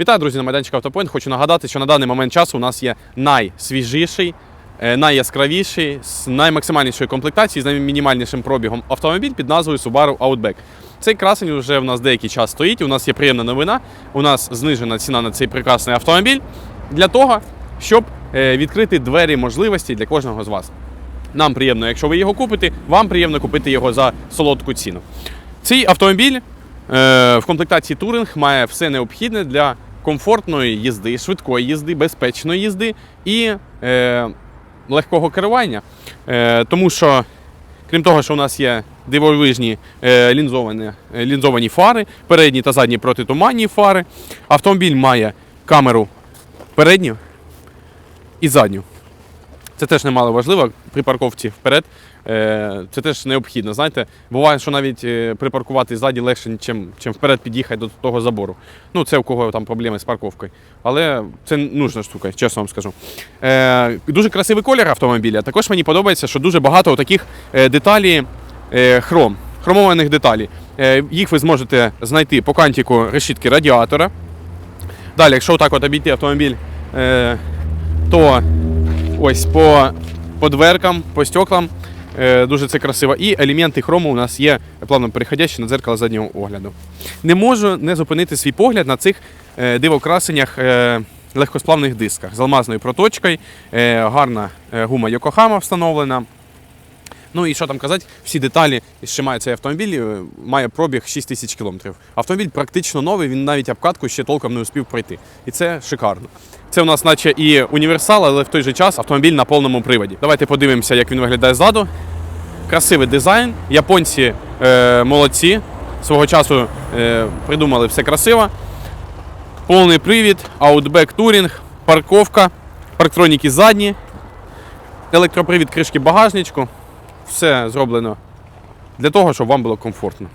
Вітаю, друзі, на майданчику Автопоінт. Хочу нагадати, що на даний момент часу у нас є найсвіжіший, е, найяскравіший, з наймаксимальнішою комплектацією, з наймінімальнішим пробігом автомобіль під назвою Subaru Outback. Цей красень вже в нас деякий час стоїть. У нас є приємна новина. У нас знижена ціна на цей прекрасний автомобіль для того, щоб е, відкрити двері можливості для кожного з вас. Нам приємно, якщо ви його купите, вам приємно купити його за солодку ціну. Цей автомобіль е, в комплектації Touring має все необхідне для комфортної їзди, швидкої їзди, безпечної їзди і е, легкого керування. Е, тому що, крім того, що у нас є дивовижні е, лінзовані, е, лінзовані фари, передні та задні протитуманні фари, автомобіль має камеру передню і задню. Це теж немало важливо при парковці вперед. Е, Це теж необхідно. Знаєте, буває, що навіть е, припаркувати ззаді легше, ніж чим вперед під'їхати до того забору. Ну, це у кого там проблеми з парковкою. Але це нужна штука, чесно вам скажу. Е, Дуже красивий колір автомобіля. Також мені подобається, що дуже багато таких деталей хром, хромованих деталей. Їх ви зможете знайти по кантику решітки радіатора. Далі, якщо отак от обійти автомобіль, то ось по, по дверкам, по стеклам. Е, Дуже це красиво. І елементи хрому у нас є плавно переходящі на дзеркало заднього огляду. Не можу не зупинити свій погляд на цих е, дивокрасеннях е, легкосплавних дисках з алмазною проточкою, гарна гума Йокохама встановлена. Ну і що там казати, всі деталі, чим має цей автомобіль, має пробіг 6 тисяч кілометрів. Автомобіль практично новий, він навіть обкатку ще толком не успів пройти. І це шикарно. Це у нас наче і універсал, але в той же час автомобіль на повному приводі. Давайте подивимося, як він виглядає ззаду. Красивий дизайн. Японці е, молодці. Свого часу е, придумали все красиво. Повний привід, Outback Touring, парковка, парктроніки задні, електропривід кришки багажничку. Все зроблено для того, щоб вам було комфортно.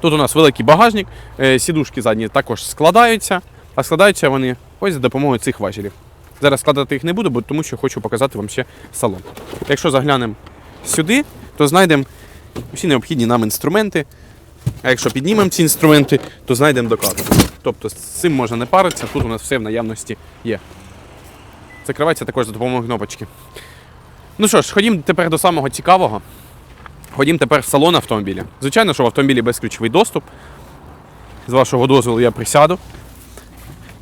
Тут у нас великий багажник, е, сідушки задні також складаються, а складаються вони ось за допомогою цих важелів. Зараз складати їх не буду, бо тому що хочу показати вам ще салон. Якщо заглянемо сюди, то знайдемо всі необхідні нам інструменти. А якщо піднімемо ці інструменти, то знайдемо докладку. Тобто з цим можна не паритися, тут у нас все в наявності є. Закривається також за допомогою кнопочки. Ну що ж, ходімо тепер до самого цікавого. Ходімо тепер в салон автомобіля. Звичайно, що в автомобілі безключовий доступ. З вашого дозволу я присяду.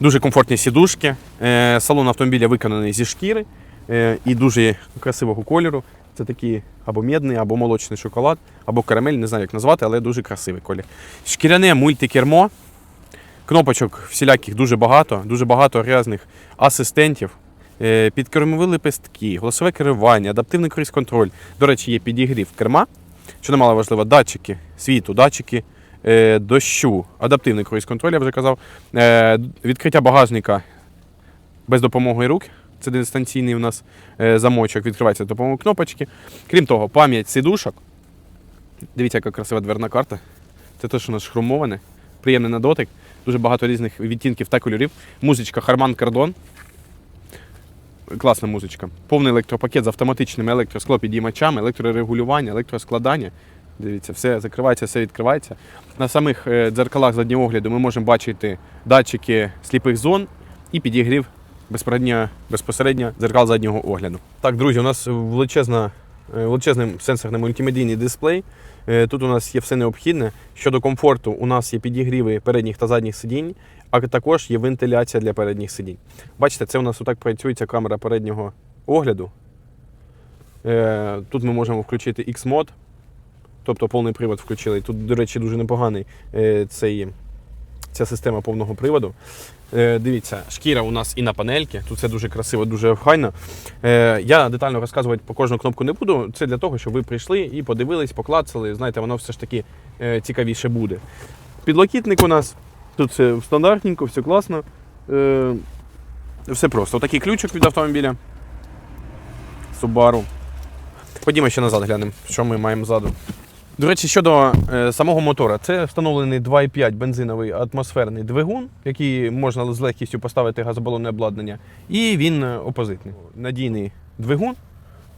Дуже комфортні сідушки. Е, Салон автомобіля виконаний зі шкіри е, і дуже красивого кольору. Це такий або медний, або молочний шоколад, або карамель, не знаю, як назвати, але дуже красивий колір. Шкіряне мультикермо. Кнопочок всіляких дуже багато, дуже багато різних асистентів. Е, Підкермові лепестки, голосове керування, адаптивний круїз-контроль. До речі, є підігрів керма, що немало важливо, датчики світу, датчики дощу, адаптивний круїз-контроль, я вже казав, е, відкриття багажника без допомоги рук. Це дистанційний у нас е, замочок, відкривається за допомогою кнопочки. Крім того, пам'ять сидушок. Дивіться, яка красива дверна карта. Це те, що у нас хромоване, приємний на дотик, дуже багато різних відтінків та кольорів. Музичка Harman Kardon. Класна музичка. Повний електропакет з автоматичними електросклопідіймачами, електрорегулювання, електроскладання. Дивіться, все закривається, все відкривається. На самих е, дзеркалах заднього огляду ми можемо бачити датчики сліпих зон і підігрів безпосередньо, безпосередньо дзеркал заднього огляду. Так, друзі, у нас величезна, е, величезний сенсорний мультимедійний дисплей. Е, Тут у нас є все необхідне. Щодо комфорту, у нас є підігріви передніх та задніх сидінь, а також є вентиляція для передніх сидінь. Бачите, це у нас отак працює ця камера переднього огляду. Тут ми можемо включити X-мод, тобто повний привод включили. Тут, до речі, дуже непоганий е, цей, ця система повного приводу. Е, Дивіться, шкіра у нас і на панельки. Тут все дуже красиво, дуже охайно. Е, Я детально розказувати по кожну кнопку не буду. Це для того, щоб ви прийшли і подивились, поклацали. Знаєте, воно все ж таки цікавіше буде. Підлокітник у нас. Тут все стандартненько, все класно. Все просто. Отакий ключик від автомобіля. Subaru. Ходімо ще назад глянемо, що ми маємо ззаду. До речі, щодо е, самого мотора, це встановлений 2,5 бензиновий атмосферний двигун, який можна з легкістю поставити газобалонне обладнання. І він е, опозитний. Надійний двигун,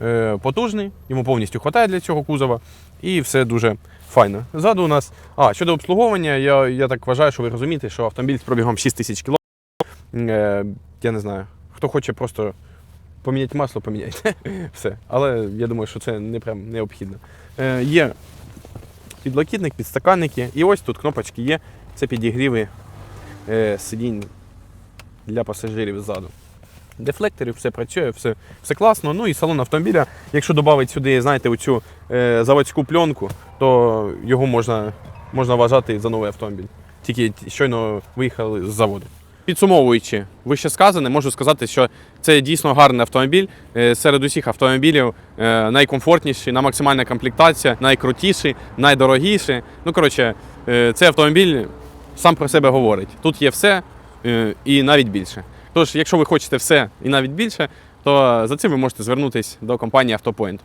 е, потужний, йому повністю вистачає для цього кузова, і все дуже файно. Ззаду у нас. А, щодо обслуговування, я, я так вважаю, що ви розумієте, що автомобіль з пробігом 6 тисяч км. Я не знаю, хто хоче просто поміняти масло, поміняйте. Все. Але я думаю, що це не прям необхідно. Е, є підлокітник, підстаканники, і ось тут кнопочки є. Це підігріви е, сидінь для пасажирів ззаду. Дефлекторів, все працює, все, все класно. Ну і салон автомобіля, якщо додати сюди, знаєте, оцю е, заводську пленку, то його можна, можна вважати за новий автомобіль. Тільки щойно виїхали з заводу. Підсумовуючи вище сказане, можу сказати, що це дійсно гарний автомобіль. Е, Серед усіх автомобілів е, найкомфортніший, на максимальна комплектація, найкрутіший, найдорогіший. Ну, коротше, е, цей автомобіль сам про себе говорить. Тут є все і навіть більше. Тож, якщо ви хочете все і навіть більше, то за цим ви можете звернутися до компанії Автопоінт.